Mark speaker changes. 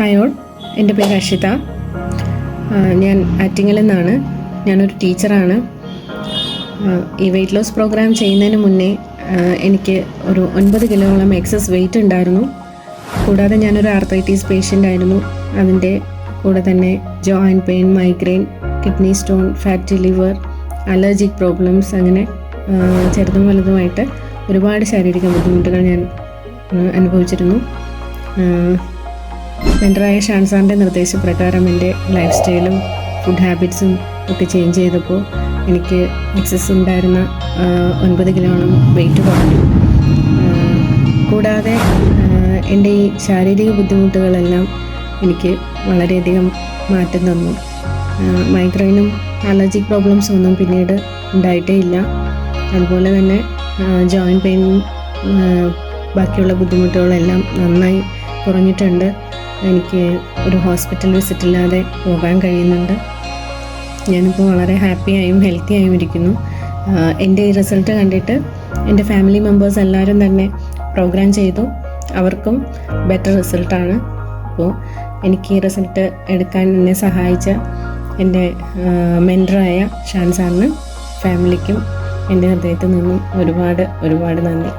Speaker 1: Hi all എന്റെ പേര് അഷിത ഞാൻ ആറ്റിങ്ങിൽ നിന്നാണ്. ഞാനൊരു ടീച്ചറാണ്. ഈ വെയിറ്റ് ലോസ് പ്രോഗ്രാം ചെയ്യുന്നതിന് മുന്നേ എനിക്ക് ഒരു ഒൻപത് കിലോളം എക്സസ് വെയിറ്റ് ഉണ്ടായിരുന്നു. കൂടാതെ ഞാനൊരു ആർത്തൈറ്റീസ് പേഷ്യന്റ് ആയിരുന്നു. അതിന്റെ കൂടെ തന്നെ joint pain migraine kidney stone fatty liver allergic problems അങ്ങനെ ചെറുതും വലുതുമായിട്ട് ഒരുപാട് ശാരീരിക ബുദ്ധിമുട്ടുകൾ ഞാൻ അനുഭവിച്ചിരുന്നു. മെന്ററായ ഷാൻസാറിന്റെ നിർദ്ദേശപ്രകാരം എന്റെ ലൈഫ് സ്റ്റൈലും ഫുഡ് ഹാബിറ്റ്സും ഒക്കെ ചേഞ്ച് ചെയ്തപ്പോൾ എനിക്ക് എക്സസ് ഉണ്ടായിരുന്ന ഒൻപത് കിലോണം വെയിറ്റ് കുറഞ്ഞു. കൂടാതെ എന്റെ ഈ ശാരീരിക ബുദ്ധിമുട്ടുകളെല്ലാം എനിക്ക് വളരെയധികം മാറ്റം തന്നു. മൈഗ്രെയിനും അലർജിക് പ്രോബ്ലംസും ഒന്നും പിന്നീട് ഉണ്ടായിട്ടേ ഇല്ല. അതുപോലെ തന്നെ ജോയിന്റ് പെയിനും ബാക്കിയുള്ള ബുദ്ധിമുട്ടുകളെല്ലാം നന്നായി കുറഞ്ഞിട്ടുണ്ട്. എനിക്ക് ഒരു ഹോസ്പിറ്റൽ വിസിറ്റ് ഇല്ലാതെ പോകാൻ കഴിയുന്നുണ്ട്. ഞാനിപ്പോൾ വളരെ ഹാപ്പിയായും ഹെൽത്തി ആയും ഇരിക്കുന്നു. എന്റെ ഈ റിസൾട്ട് കണ്ടിട്ട് എന്റെ ഫാമിലി മെമ്പേഴ്സ് എല്ലാവരും തന്നെ പ്രോഗ്രാം ചെയ്തു. അവർക്കും ബെറ്റർ റിസൾട്ടാണ് അപ്പോൾ എനിക്ക് ഈ റിസൾട്ട് എടുക്കാൻ എന്നെ സഹായിച്ച എന്റെ മെന്ററായ ഷാൻ സാറിന് ഫാമിലിക്കും എന്റെ ഹൃദയത്തിൽ നിന്നും ഒരുപാട് ഒരുപാട് നന്ദി.